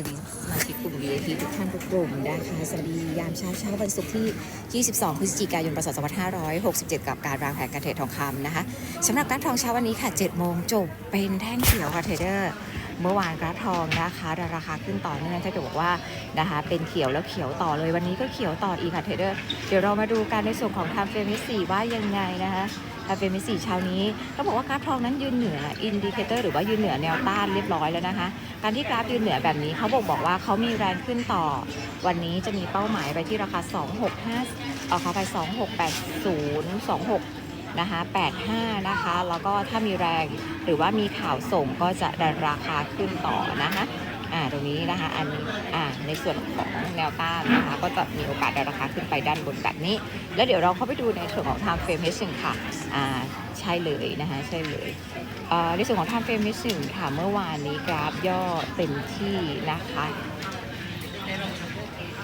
วัสดีสมาชิกกลุ่ม VIP ทุกท่านทุกกลุ่มนะคะสวัสดียามเช้าเช้าวันศุกร์ที่ 22 พฤศจิกายนพศ2567 กับการวางแผนการเทรดทองคำนะคะสำหรับการทองเช้าวันนี้ค่ะ 7 โมงจบเป็นแท่งเขียวค่ะเทรดเดอร์ เมื่อวานกราฟทองนะคะราคาขึ้นต่อเนื่องถ้าเกิดบอกว่านะคะเป็นเขียวแล้วเขียวต่อเลยวันนี้ก็เขียวต่ออีกค่ะเทรดเดอร์เดี๋ยวเรามาดูกันในส่วนของทำเฟรมิสี่ว่ายังไงนะคะทำเฟรมิสี่เช้านี้ต้องบอกว่ากราฟทองนั้นยืนเหนืออินดิเคเตอร์หรือว่ายืนเหนือแนวต้านเรียบร้อยแล้วนะคะ การที่กราฟยืนเหนือแบบนี้เขาบอกบอกว่าเขามีแรงขึ้นต่อ วันนี้จะมีเป้าหมายไปที่ราคา 265เอาเขาไป 2680 26 นะคะ85นะคะแล้วก็ถ้ามีแรงหรือว่ามีข่าวส่งก็จะดันราคาขึ้นต่อนะคะอ่าตรงนี้นะคะอันนี้อ่าในส่วนของแนวต้านนะคะก็จะมีโอกาสดันราคาขึ้นไปด้านบนแบบนี้ แล้วเดี๋ยวเราเข้าไปดูในส่วนของ time frame H1 ค่ะอ่าใช่เลยนะคะใช่เลยเอ่อในส่วนของ time frame H1 ค่ะเมื่อวานนี้กราฟย่อเต็มที่นะคะ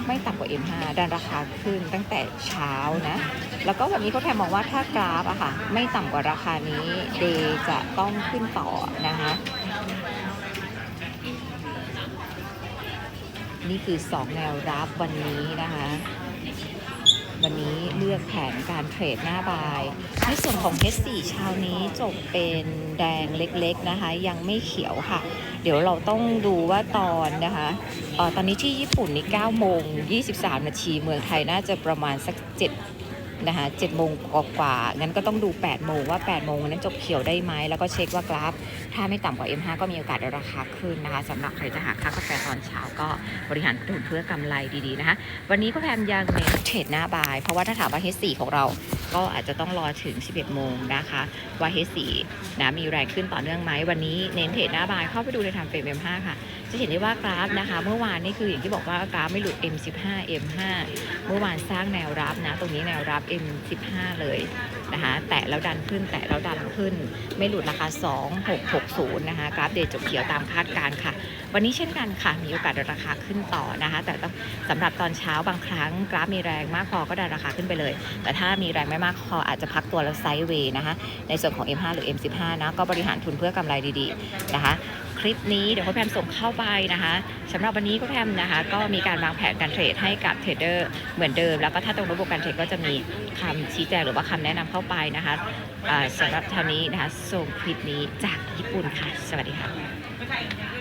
ไม่ต่ำกว่า M5 ดันราคาขึ้นตั้งแต่เช้านะ แล้วก็แบบนี้เขาแทนมองว่าถ้ากราฟอะค่ะ ไม่ต่ำกว่าราคานี้เดจะต้องขึ้นต่อนะคะนี่คือ 2 แนวรับวันนี้นะคะ วันนี้เลือกแผนการเทรดหน้าบาย ในส่วนของ H4 เช้านี้จบเป็นแดงเล็กๆนะคะ ยังไม่เขียวค่ะ เดี๋ยวเราต้องดูว่าตอนนะคะออตอนนี้ที่ญี่ปุ่นนี่9โมง23 นาทีเมืองไทยน่าจะประมาณสัก 7 นะคะเจ็ดโมงกว่างั้นก็ต้องดู8โมงว่า8โมงนั้นจบเขียวได้ไหมแล้วก็เช็คว่ากราฟ ถ้าไม่ต่ำกว่า M5 ก็มีโอกาสราคาขึ้นนะคะสำหรับใครจะหาค่ากาแฟตอนเช้าก็บริหารทุนเพื่อกำไรดีๆนะคะวันนี้ก็พยายามยังเน้นเทรดหน้าบาย เพราะว่าถ้าถามว่า H4 ของเราก็อาจจะต้องรอถึง 11 โมงนะคะว่า H4 นะมีแรงขึ้นต่อเนื่องไหมวันนี้เน้นเทรดหน้าบายเข้าไปดูในทางเฟรม M5 ค่ะ จะเห็นได้ว่ากราฟนะคะ เมื่อวานนี่คืออย่างที่บอกว่ากราฟไม่หลุด M15 M5 เมื่อวานสร้างแนวรับนะ ตรงนี้แนวรับ M15 เลยนะคะแตะแล้วดันขึ้นแตะแล้วดันขึ้น ไม่หลุดราคา 2660 นะคะกราฟเดย์จบเขียวตามคาดการ์ค่ะ วันนี้เช่นกันค่ะมีโอกาสดันราคาขึ้นต่อนะคะ แต่ต้องสำหรับตอนเช้าบางครั้งกราฟมีแรงมากพอก็ดันราคาขึ้นไปเลย แต่ถ้ามีแรงไม่มากพออาจจะพักตัวแล้วไซด์เวย์นะคะ ในส่วนของ M5 หรือ M15 นะก็บริหารทุนเพื่อกำไรดีๆนะคะ คลิปนี้เดี๋ยวพ่อแพมส่งเข้าไปนะคะสำหรับวันนี้พ่อแพมนะคะก็มีการวางแผนการเทรดให้กับเทรดเดอร์เหมือนเดิม แล้วก็ถ้าตรงระบบการเทรดก็จะมีคำชี้แจงหรือว่าคำแนะนำเข้าไปนะคะอ่าสำหรับเท่านี้นะคะส่งคลิปนี้จากญี่ปุ่นค่ะ สวัสดีค่ะ